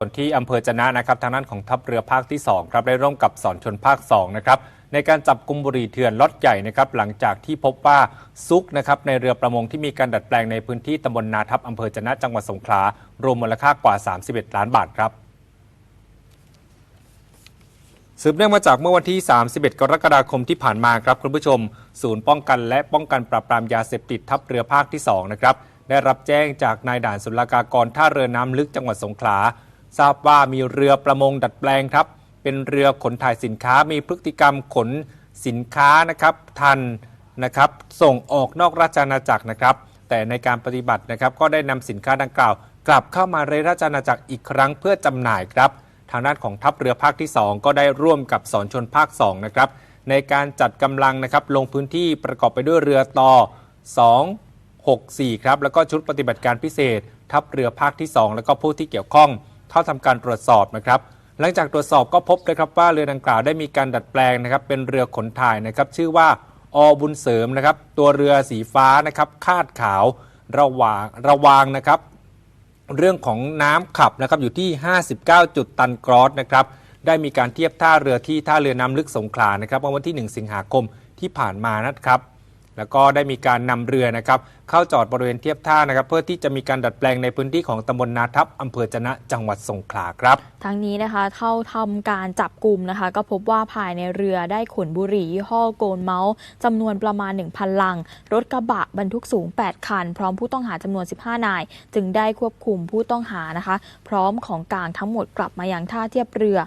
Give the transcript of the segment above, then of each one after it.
ส่วนที่อำเภอจะนะนะครับทางด้านของทัพเรือภาคที่ 2 ครับได้ร่วมกับสอนชนภาค 2 นะครับ ในการจับกุมบุหรี่เถื่อนล็อตใหญ่นะครับหลังจากที่พบว่าซุกนะครับในเรือประมงที่มีการดัดแปลงในพื้นที่ตำบลนาทับอำเภอจะนะจังหวัดสงขลารวมมูลค่ากว่า 31 ล้านบาทครับสืบเนื่องมาจากเมื่อวันที่ 31 กรกฎาคมที่ผ่านมาครับคุณผู้ชม ศูนย์ป้องกันและป้องกันปราบปรามยาเสพติดทัพเรือภาคที่2นะครับได้รับแจ้งจากนายด่านศุลกากรท่าเรือน้ำลึกจังหวัดสงขลา ทราบว่ามีเรือประมงดัดแปลงครับ เป็นเรือขนถ่ายสินค้ามีพฤติกรรมขนสินค้านะครับทันนะครับส่งออกนอกราชอาณาจักรนะครับ แต่ในการปฏิบัตินะครับก็ได้นำสินค้าดังกล่าว กลับเข้ามาในราชอาณาจักรอีกครั้งเพื่อจำหน่ายครับ ทางด้านของทัพเรือภาคที่ 2 ก็ได้ร่วมกับสอนชนภาค2นะครับในการจัดกำลังนะครับลงพื้นที่ประกอบไปด้วยเรือต่อ 2 6 4 ครับแล้วก็ชุดปฏิบัติการพิเศษ ทัพเรือภาคที่ 2 แล้วก็ผู้ที่เกี่ยวข้อง เข้าทำการตรวจสอบนะครับหลังจากตรวจสอบก็พบนะครับว่าเรือดังกล่าวได้มีการดัดแปลงนะครับเป็นเรือขนถ่ายนะครับชื่อว่าอบุญเสริมนะครับตัวเรือสีฟ้านะครับคาดขาวระวางระวางนะครับเรื่องของน้ำขับนะครับอยู่ที่ 59 จุดตันกรอสนะครับได้มีการเทียบท่าเรือที่ท่าเรือน้ำลึกสงขลานะครับเมื่อวันที่ 1 สิงหาคมที่ผ่านมานะครับ แล้วก็ได้มีการนำเรือนะครับเข้าจอดบริเวณเทียบท่านะครับ เพื่อที่จะมีการดัดแปลงในพื้นที่ของตำบลนาทับอำเภอจนะจังหวัดสงขลาครับทั้งนี้นะคะเข้าทำการจับกลุ่มนะคะ ก็พบว่าภายในเรือได้ขนบุหรี่ยี่ห้อโกลเมาส์จำนวนประมาณ 1,000 ลัง รถกระบะบรรทุกสูง 8 คัน พร้อมผู้ต้องหาจำนวน 15 นาย จึงได้ควบคุมผู้ต้องหานะคะ พร้อมของกลางทั้งหมดกลับมายังท่าเทียบเรือ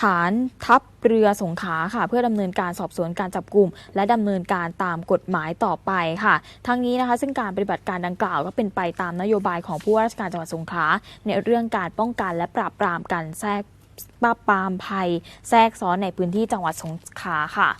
ฐานทัพเรือสงขลาค่ะ เพื่อดำเนินการสอบสวนการจับกลุ่ม และดำเนินการตามกฎหมายต่อไปค่ะ ทั้งนี้นะคะ ซึ่งการปฏิบัติการดังกล่าวก็เป็นไปตามนโยบายของผู้ว่าราชการจังหวัดสงขลาในเรื่องการป้องกันและปราบปรามการแทรกปราบปรามภัย แทรกซ้อนในพื้นที่จังหวัดสงขลาค่ะ